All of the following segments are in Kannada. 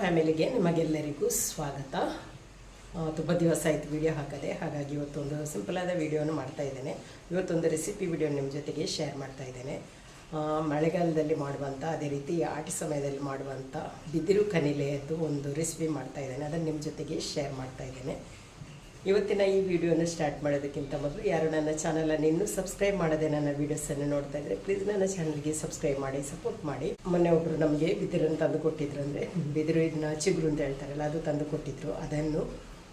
ಫ್ಯಾಮಿಲಿಗೆ ನಿಮಗೆಲ್ಲರಿಗೂ ಸ್ವಾಗತ. ತುಂಬ ದಿವಸ ಆಯಿತು ವಿಡಿಯೋ ಹಾಕದೆ, ಹಾಗಾಗಿ ಇವತ್ತೊಂದು ಸಿಂಪಲ್ ಆದ ವಿಡಿಯೋನ ಮಾಡ್ತಾ ಇದ್ದೇನೆ. ಇವತ್ತೊಂದು ರೆಸಿಪಿ ವಿಡಿಯೋ ನಿಮ್ಮ ಜೊತೆಗೆ ಶೇರ್ ಮಾಡ್ತಾ ಇದ್ದೇನೆ. ಮಳೆಗಾಲದಲ್ಲಿ ಮಾಡುವಂಥ ಅದೇ ರೀತಿ ಆಟಿ ಸಮಯದಲ್ಲಿ ಮಾಡುವಂಥ ಬಿದಿರು ಕನಿಲೆಯದ್ದು ಒಂದು ರೆಸಿಪಿ ಮಾಡ್ತಾ ಇದ್ದೇನೆ. ಅದನ್ನು ನಿಮ್ಮ ಜೊತೆಗೆ ಶೇರ್ ಮಾಡ್ತಾ ಇದ್ದೇನೆ. ಇವತ್ತಿನ ಈ ವಿಡಿಯೋನ ಸ್ಟಾರ್ಟ್ ಮಾಡೋದಕ್ಕಿಂತ ಮೊದಲು ಯಾರು ನನ್ನ ಚಾನಲನ್ನು ಇನ್ನೂ ಸಬ್ಸ್ಕ್ರೈಬ್ ಮಾಡದೆ ನನ್ನ ವೀಡಿಯೋಸನ್ನು ನೋಡ್ತಾ ಇದ್ರೆ ಪ್ಲೀಸ್ ನನ್ನ ಚಾನಲ್ಗೆ ಸಬ್ಸ್ಕ್ರೈಬ್ ಮಾಡಿ ಸಪೋರ್ಟ್ ಮಾಡಿ. ಮೊನ್ನೆ ಒಬ್ಬರು ನಮಗೆ ಬಿದಿರನ್ನು ತಂದು ಕೊಟ್ಟಿದ್ರು ಅಂದರೆ, ಬಿದಿರು ಇದನ್ನ ಚಿಗುರು ಅಂತ ಹೇಳ್ತಾರಲ್ಲ, ಅದು ತಂದು ಕೊಟ್ಟಿದ್ರು. ಅದನ್ನು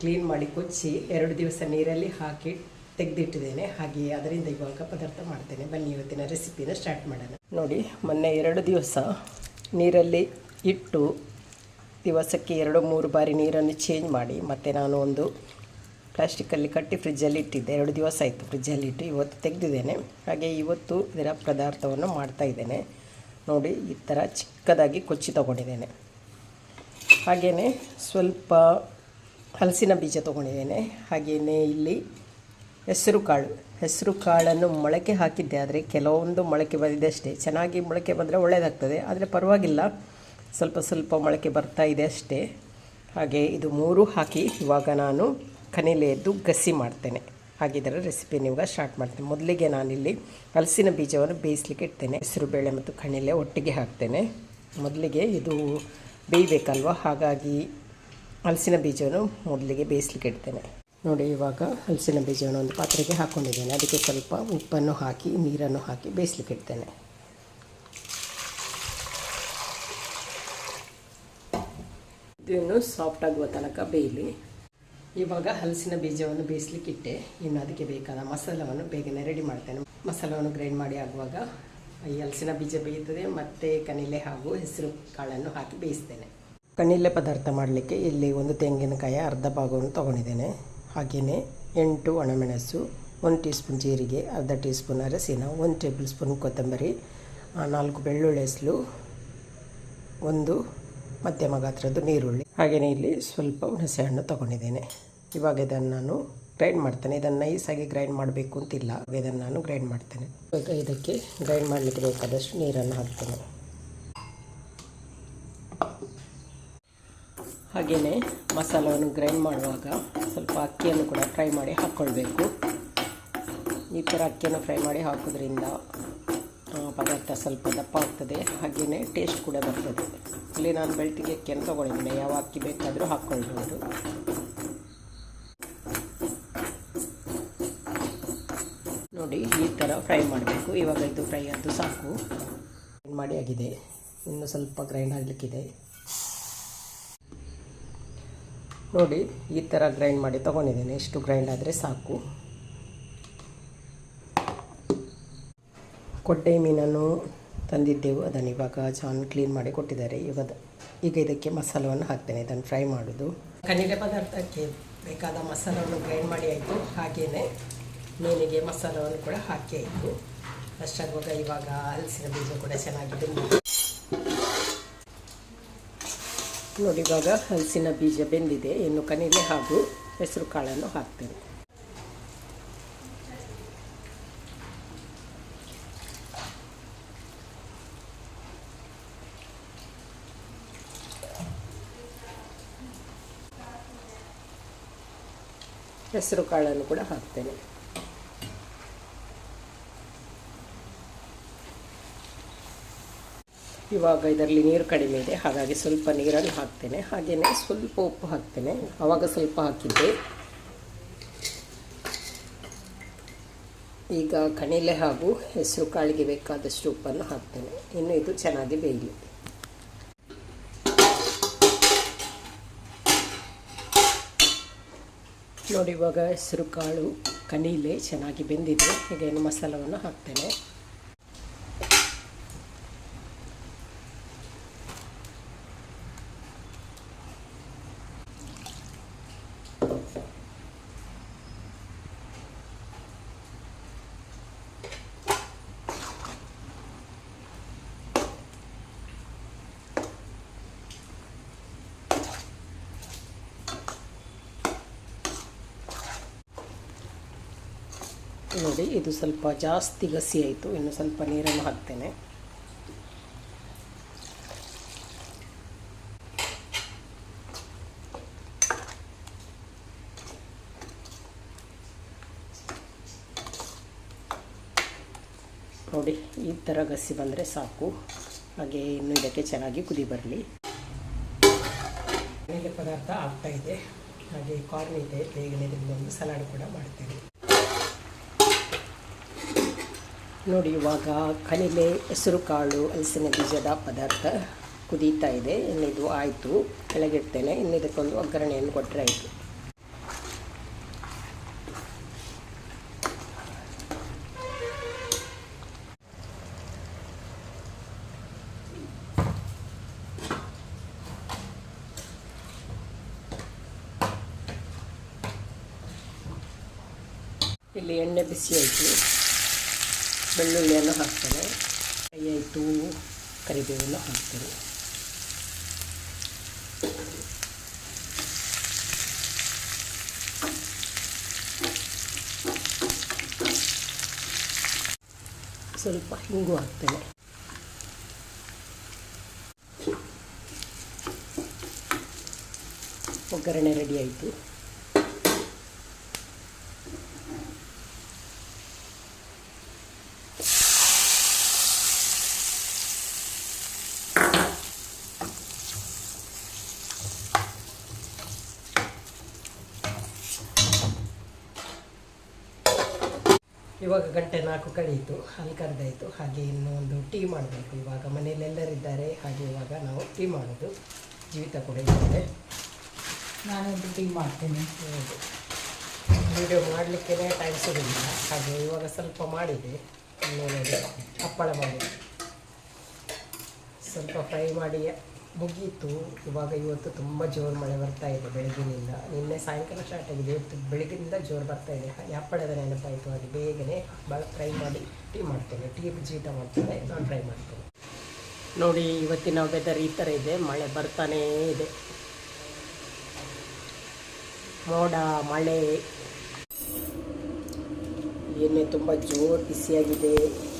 ಕ್ಲೀನ್ ಮಾಡಿ ಕೊಚ್ಚಿ ಎರಡು ದಿವಸ ನೀರಲ್ಲಿ ಹಾಕಿ ತೆಗೆದಿಟ್ಟಿದ್ದೇನೆ. ಹಾಗೆ ಅದರಿಂದ ಇವಾಗ ಪದಾರ್ಥ ಮಾಡ್ತೇನೆ. ಬನ್ನಿ ಇವತ್ತಿನ ರೆಸಿಪಿನ ಸ್ಟಾರ್ಟ್ ಮಾಡೋಣ. ನೋಡಿ, ಮೊನ್ನೆ ಎರಡು ದಿವಸ ನೀರಲ್ಲಿ ಇಟ್ಟು ದಿವಸಕ್ಕೆ ಎರಡು ಮೂರು ಬಾರಿ ನೀರನ್ನು ಚೇಂಜ್ ಮಾಡಿ. ಮತ್ತು ನಾನು ಒಂದು ಪ್ಲಾಸ್ಟಿಕ್ಕಲ್ಲಿ ಕಟ್ಟಿ ಫ್ರಿಜ್ಜಲ್ಲಿ ಇಟ್ಟಿದ್ದೆ. ಎರಡು ದಿವಸ ಆಯಿತು ಫ್ರಿಜ್ಜಲ್ಲಿ ಇಟ್ಟು ಇವತ್ತು ತೆಗೆದಿದ್ದೇನೆ. ಹಾಗೆ ಇವತ್ತು ಇದರ ಪದಾರ್ಥವನ್ನು ಮಾಡ್ತಾ ಇದ್ದೇನೆ. ನೋಡಿ, ಈ ಥರ ಚಿಕ್ಕದಾಗಿ ಕೊಚ್ಚಿ ತೊಗೊಂಡಿದ್ದೇನೆ. ಹಾಗೆಯೇ ಸ್ವಲ್ಪ ಹಲಸಿನ ಬೀಜ ತೊಗೊಂಡಿದ್ದೇನೆ. ಹಾಗೆಯೇ ಇಲ್ಲಿ ಹೆಸರು ಕಾಳು. ಹೆಸರು ಕಾಳನ್ನು ಮೊಳಕೆ ಹಾಕಿದ್ದೆ, ಆದರೆ ಕೆಲವೊಂದು ಮೊಳಕೆ ಬಂದಿದೆ ಅಷ್ಟೇ. ಚೆನ್ನಾಗಿ ಮೊಳಕೆ ಬಂದರೆ ಒಳ್ಳೆಯದಾಗ್ತದೆ ಆದರೆ ಪರವಾಗಿಲ್ಲ. ಸ್ವಲ್ಪ ಸ್ವಲ್ಪ ಮೊಳಕೆ ಬರ್ತಾ ಇದೆ ಅಷ್ಟೇ. ಹಾಗೆ ಇದು ಮೂರು ಹಾಕಿ ಇವಾಗ ನಾನು ಕನಿಲೆಯದ್ದು ಗಸಿ ಮಾಡ್ತೇನೆ. ಹಾಗಿದ್ರೆ ರೆಸಿಪಿ ನಿಮ್ಗೆ ಸ್ಟಾರ್ಟ್ ಮಾಡ್ತೇನೆ. ಮೊದಲಿಗೆ ನಾನಿಲ್ಲಿ ಹಲಸಿನ ಬೀಜವನ್ನು ಬೇಯಿಸ್ಲಿಕ್ಕೆ ಇಡ್ತೇನೆ. ಹೆಸರು ಬೇಳೆ ಮತ್ತು ಕಣಿಲೆ ಒಟ್ಟಿಗೆ ಹಾಕ್ತೇನೆ. ಮೊದಲಿಗೆ ಇದು ಬೇಯಬೇಕಲ್ವ? ಹಾಗಾಗಿ ಹಲಸಿನ ಬೀಜವನ್ನು ಮೊದಲಿಗೆ ಬೇಯಿಸ್ಲಿಕ್ಕೆ ಇಡ್ತೇನೆ. ನೋಡಿ, ಇವಾಗ ಹಲಸಿನ ಬೀಜವನ್ನು ಒಂದು ಪಾತ್ರೆಗೆ ಹಾಕ್ಕೊಂಡಿದ್ದೇನೆ ಅದಕ್ಕೆ ಸ್ವಲ್ಪ ಉಪ್ಪನ್ನು ಹಾಕಿ, ನೀರನ್ನು ಹಾಕಿ ಬೇಯಿಸ್ಲಿಕ್ಕೆ ಇಡ್ತೇನೆ. ಇದನ್ನು ಸಾಫ್ಟ್ ಆಗುವ ತನಕ ಬೇಯಲಿ. ಇವಾಗ ಹಲಸಿನ ಬೀಜವನ್ನು ಬೇಯಿಸ್ಲಿಕ್ಕಿಟ್ಟೆ. ಇನ್ನು ಅದಕ್ಕೆ ಬೇಕಾದ ಮಸಾಲವನ್ನು ಬೇಗನೆ ರೆಡಿ ಮಾಡ್ತೇನೆ. ಮಸಾಲವನ್ನು ಗ್ರೈಂಡ್ ಮಾಡಿ ಆಗುವಾಗ ಈ ಹಲಸಿನ ಬೀಜ ಬೇಯುತ್ತದೆ. ಮತ್ತು ಕನಿಲೆ ಹಾಗೂ ಹೆಸರು ಕಾಳನ್ನು ಹಾಕಿ ಬೇಯಿಸ್ತೇನೆ. ಕಣಿಲೆ ಪದಾರ್ಥ ಮಾಡಲಿಕ್ಕೆ ಇಲ್ಲಿ ಒಂದು ತೆಂಗಿನಕಾಯಿ ಅರ್ಧ ಭಾಗವನ್ನು ತೊಗೊಂಡಿದ್ದೇನೆ. ಹಾಗೆಯೇ ಎಂಟು ಒಣಮೆಣಸು, ಒಂದು ಟೀ ಸ್ಪೂನ್ ಜೀರಿಗೆ, ಅರ್ಧ ಟೀ ಸ್ಪೂನ್ ಅರಸಿನ ಒಂದು ಟೇಬಲ್ ಸ್ಪೂನ್ ಕೊತ್ತಂಬರಿ, ನಾಲ್ಕು ಬೆಳ್ಳುಳ್ಳಿ ಹೆಸಲು, ಒಂದು ಮಧ್ಯಮ ಗಾತ್ರದ್ದು ನೀರುಳ್ಳಿ. ಹಾಗೆಯೇ ಇಲ್ಲಿ ಸ್ವಲ್ಪ ಹುಣಸೆ ಹಣ್ಣು ತೊಗೊಂಡಿದ್ದೇನೆ. ಇವಾಗ ಇದನ್ನು ನಾನು ಗ್ರೈಂಡ್ ಮಾಡ್ತೇನೆ. ಇದನ್ನು ನೈಸಾಗಿ ಗ್ರೈಂಡ್ ಮಾಡಬೇಕು ಅಂತಿಲ್ಲ. ಇದನ್ನು ನಾನು ಗ್ರೈಂಡ್ ಮಾಡ್ತೇನೆ. ಇವಾಗ ಇದಕ್ಕೆ ಗ್ರೈಂಡ್ ಮಾಡಲಿಕ್ಕೆ ಬೇಕಾದಷ್ಟು ನೀರನ್ನು ಹಾಕ್ತೇನೆ. ಹಾಗೆಯೇ ಮಸಾಲವನ್ನು ಗ್ರೈಂಡ್ ಮಾಡುವಾಗ ಸ್ವಲ್ಪ ಅಕ್ಕಿಯನ್ನು ಕೂಡ ಫ್ರೈ ಮಾಡಿ ಹಾಕ್ಕೊಳ್ಬೇಕು ಈ ಥರ ಅಕ್ಕಿಯನ್ನು ಫ್ರೈ ಮಾಡಿ ಹಾಕೋದ್ರಿಂದ ಪದಾರ್ಥ ಸ್ವಲ್ಪ ದಪ್ಪ ಆಗ್ತದೆ ಹಾಗೆಯೇ ಟೇಸ್ಟ್ ಕೂಡ ಬರ್ತದೆ. ಇಲ್ಲಿ ನಾನು ಬೆಳ್ತಿಗೆ ಅಕ್ಕಿಯನ್ನು ತೊಗೊಂಡಿದ್ದೇನೆ. ಯಾವ ಅಕ್ಕಿ ಬೇಕಾದರೂ ಹಾಕ್ಕೊಳ್ಬೋದು. ನೋಡಿ, ಈ ಥರ ಫ್ರೈ ಮಾಡಬೇಕು. ಇವಾಗ ಇದು ಫ್ರೈ ಆದ್ದು ಸಾಕು. ಗ್ರೈಂಡ್ ಮಾಡಿ ಆಗಿದೆ. ಇನ್ನು ಸ್ವಲ್ಪ ಗ್ರೈಂಡ್ ಆಗಲಿಕ್ಕಿದೆ. ನೋಡಿ, ಈ ಥರ ಗ್ರೈಂಡ್ ಮಾಡಿ ತೊಗೊಂಡಿದ್ದೇನೆ. ಇಷ್ಟು ಗ್ರೈಂಡ್ ಆದರೆ ಸಾಕು. ಕೊಡ್ಡೆ ಮೀನನ್ನು ತಂದಿದ್ದೆವು. ಅದನ್ನು ಇವಾಗ ಜಾನ್ ಕ್ಲೀನ್ ಮಾಡಿ ಕೊಟ್ಟಿದ್ದಾರೆ. ಇವಾಗ ಈಗ ಇದಕ್ಕೆ ಮಸಾಲವನ್ನು ಹಾಕ್ತೇನೆ. ಇದನ್ನು ಫ್ರೈ ಮಾಡೋದು. ಖನಿಜ ಪದಾರ್ಥಕ್ಕೆ ಬೇಕಾದ ಮಸಾಲವನ್ನು ಗ್ರೈಂಡ್ ಮಾಡಿ ಆಯಿತು. ಹಾಗೇ ಮೀನಿಗೆ ಮಸಾಲವನ್ನು ಕೂಡ ಹಾಕಿ ಆಯಿತು. ಅಷ್ಟಾಗುವಾಗ ಇವಾಗ ಹಲಸಿನ ಬೀಜ ಕೂಡ ಚೆನ್ನಾಗಿ ಬೆಂದಿದೆ. ನೋಡಿ, ಇವಾಗ ಹಲಸಿನ ಬೀಜ ಬೆಂದಿದೆ. ಇನ್ನು ಕನಿಲೆ ಹಾಗೂ ಹೆಸರು ಕಾಳನ್ನು ಹಾಕ್ತೇನೆ. ಹೆಸರು ಕಾಳನ್ನು ಕೂಡ ಹಾಕ್ತೇನೆ. ಇವಾಗ ಇದರಲ್ಲಿ ನೀರು ಕಡಿಮೆ ಇದೆ, ಹಾಗಾಗಿ ಸ್ವಲ್ಪ ನೀರನ್ನು ಹಾಕ್ತೇನೆ. ಹಾಗೆಯೇ ಸ್ವಲ್ಪ ಉಪ್ಪು ಹಾಕ್ತೇನೆ. ಆವಾಗ ಸ್ವಲ್ಪ ಹಾಕಿದ್ದೆ. ಈಗ ಕಣಿಲೆ ಹಾಗೂ ಹೆಸರು ಕಾಳಿಗೆ ಬೇಕಾದಷ್ಟು ಉಪ್ಪನ್ನು ಹಾಕ್ತೇನೆ. ಇನ್ನು ಇದು ಚೆನ್ನಾಗಿ ಬೇಯಲಿ. ನೋಡಿ ಇವಾಗ ಹೆಸರು ಕಾಳು ಕಣೀಲೆ ಚೆನ್ನಾಗಿ ಬೆಂದಿದೆ. ಈಗ ಮಸಾಲವನ್ನು ಹಾಕ್ತೇನೆ. ನೋಡಿ, ಇದು ಸ್ವಲ್ಪ ಜಾಸ್ತಿ ಗಸಿ ಆಯಿತು. ಇನ್ನು ಸ್ವಲ್ಪ ನೀರನ್ನು ಹಾಕ್ತೇನೆ. ನೋಡಿ, ಈ ಥರ ಗಸಿ ಬಂದರೆ ಸಾಕು. ಹಾಗೆ ಇನ್ನು ಇದಕ್ಕೆ ಚೆನ್ನಾಗಿ ಕುದಿ ಬರಲಿ. ಮೇಲೆ ಪದಾರ್ಥ ಆಗ್ತಾ ಇದೆ. ಹಾಗೆ ಕಾರ್ನ್ ಇದೆ, ಬೇಗನೆ ಇದರಿಂದ ಒಂದು ಸಲಾಡ್ ಕೂಡ ಮಾಡ್ತೇನೆ. ನೋಡಿ, ಇವಾಗ ಕಲಿಲೆ ಹೆಸರು ಕಾಳು ಹಲಸಿನ ಬೀಜದ ಪದಾರ್ಥ ಕುದೀತಾ ಇದೆ. ಇನ್ನಿದು ಆಯಿತು. ಕೆಳಗಿಡ್ತೇನೆ. ಇನ್ನಿದಕ್ಕೊಂದು ಒಗ್ಗರಣೆಯನ್ನು ಕೊಟ್ಟರೆ ಆಯಿತು. ಇಲ್ಲಿ ಎಣ್ಣೆ ಬಿಸಿ ಆಯಿತು. ಬೆಳ್ಳುಳ್ಳಿಯನ್ನು ಹಾಕ್ತೇನೆ. ಕೈ ಆಯಿತು ಕರಿಬೇವನ್ನು ಹಾಕ್ತೇನೆ. ಸ್ವಲ್ಪ ಹಿಂಗು ಹಾಕ್ತೇನೆ. ಒಗ್ಗರಣೆ ರೆಡಿ ಆಯಿತು. ಇವಾಗ ಗಂಟೆ ನಾಲ್ಕು ಕಳೆಯಿತು ಹಾಲು ಕರೆದಾಯಿತು. ಹಾಗೆ ಇನ್ನೊಂದು ಒಂದು ಟೀ ಮಾಡಬೇಕು. ಇವಾಗ ಮನೆಯಲ್ಲೆಲ್ಲರಿದ್ದಾರೆ ಹಾಗೆ ಇವಾಗ ನಾವು ಟೀ ಮಾಡೋದು. ಜೀವಿತ ಕೂಡ ಇದ್ದಾರೆ. ನಾನೊಂದು ಟೀ ಮಾಡ್ತೇನೆ. ಹೌದು. ವೀಡಿಯೋ ಮಾಡಲಿಕ್ಕೆ ಟೈಮ್ ಸಿಗೋದಿಲ್ಲ. ಹಾಗೆ ಇವಾಗ ಸ್ವಲ್ಪ ಮಾಡಿದೆ. ಅಪ್ಪಳ ಮಾಡಿ ಹಪ್ಪಳ ಮಾಡಿದೆ ಸ್ವಲ್ಪ ಫ್ರೈ ಮಾಡಿ ಮುಗೀತು. ಇವಾಗ ಇವತ್ತು ತುಂಬ ಜೋರು ಮಳೆ ಬರ್ತಾ ಇದೆ ಬೆಳಗಿನಿಂದ ನಿನ್ನೆ ಸಾಯಂಕಾಲ ಸ್ಟಾರ್ಟ್ ಆಗಿದೆ. ಇವತ್ತು ಬೆಳಗಿನಿಂದ ಜೋರು ಬರ್ತಾ ಇದೆ. ಹಪ್ಪಳದ ನೆನಪಾಯಿತು ಅದು ಬೇಗನೆ ಭಾಳ ಫ್ರೈ ಮಾಡಿ ಟೀ ಮಾಡ್ತೇನೆ. ಟೀ ಜೀತ ಮಾಡ್ತೇನೆ. ನಾನು ಫ್ರೈ ಮಾಡ್ತೇನೆ. ನೋಡಿ, ಇವತ್ತಿನ ವೆದರ್ ಈ ಥರ ಇದೆ. ಮಳೆ ಬರ್ತಾನೇ ಇದೆ. ಮೋಡ, ಮಳೆ. ಎಣ್ಣೆ ತುಂಬ ಜೋರು ಬಿಸಿಯಾಗಿದೆ.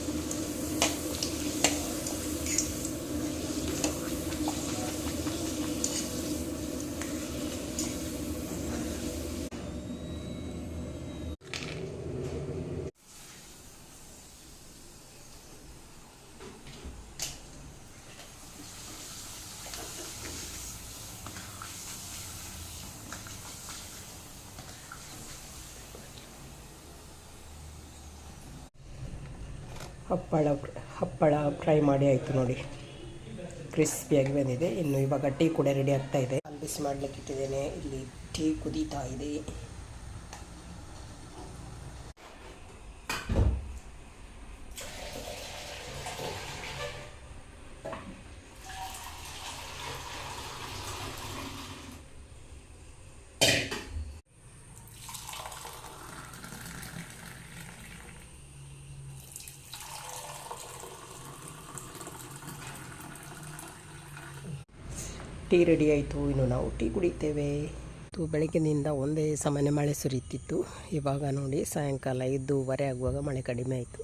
ಹಪ್ಪಳ ಹಪ್ಪಳ ಫ್ರೈ ಮಾಡಿ ಆಯಿತು ನೋಡಿ. ಕ್ರಿಸ್ಪಿಯಾಗಿ ಬಂದಿದೆ. ಇನ್ನು ಇವಾಗ ಟೀ ಕೂಡ ರೆಡಿ ಆಗ್ತಾ ಇದೆ. ಬಿಸಿ ಮಾಡಲಿಕ್ಕೆ ಇಟ್ಟಿದ್ದೇನೆ ಇಲ್ಲಿ ಟೀ ಕುದೀತಾ ಇದೆ. ಟೀ ರೆಡಿ ಆಯಿತು. ಇನ್ನು ನಾವು ಟೀ ಕುಡಿತೇವೆ. ಇದು ಬೆಳಗ್ಗಿನಿಂದ ಒಂದೇ ಸಮನೆ ಮಳೆ ಸುರಿಯುತ್ತಿತ್ತು ಇವಾಗ ನೋಡಿ ಸಾಯಂಕಾಲ ಐದೂವರೆ ಆಗುವಾಗ ಮಳೆ ಕಡಿಮೆ ಆಯಿತು.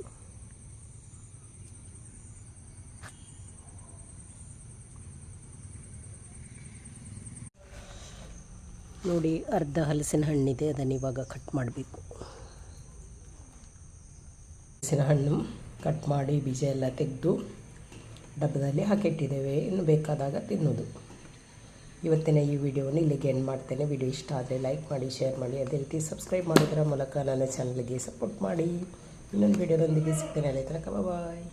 ನೋಡಿ, ಅರ್ಧ ಹಲಸಿನ ಹಣ್ಣಿದೆ. ಅದನ್ನು ಇವಾಗ ಕಟ್ ಮಾಡಬೇಕು. ಹಲಸಿನ ಹಣ್ಣು ಕಟ್ ಮಾಡಿ ಬೀಜ ಎಲ್ಲ ತೆಗೆದು ಡಬ್ಬದಲ್ಲಿ ಹಾಕಿಟ್ಟಿದ್ದೇವೆ. ಇನ್ನು ಬೇಕಾದಾಗ ತಿನ್ನೋದು. ಇವತ್ತಿನ ಈ ವಿಡಿಯೋವನ್ನು ಇಲ್ಲಿಗೆ ಎಂಡ್ ಮಾಡ್ತೇನೆ. ವಿಡಿಯೋ ಇಷ್ಟ ಆದರೆ ಲೈಕ್ ಮಾಡಿ ಶೇರ್ ಮಾಡಿ. ಅದೇ ರೀತಿ ಸಬ್ಸ್ಕ್ರೈಬ್ ಮಾಡೋದರ ಮೂಲಕ ನನ್ನ ಚಾನಲ್ಗೆ ಸಪೋರ್ಟ್ ಮಾಡಿ. ಇನ್ನೊಂದು ವಿಡಿಯೋದೊಂದಿಗೆ ಸಿಗ್ತೇನೆ. ಅಲ್ಲಿ ತನಕ ಬಾಯ್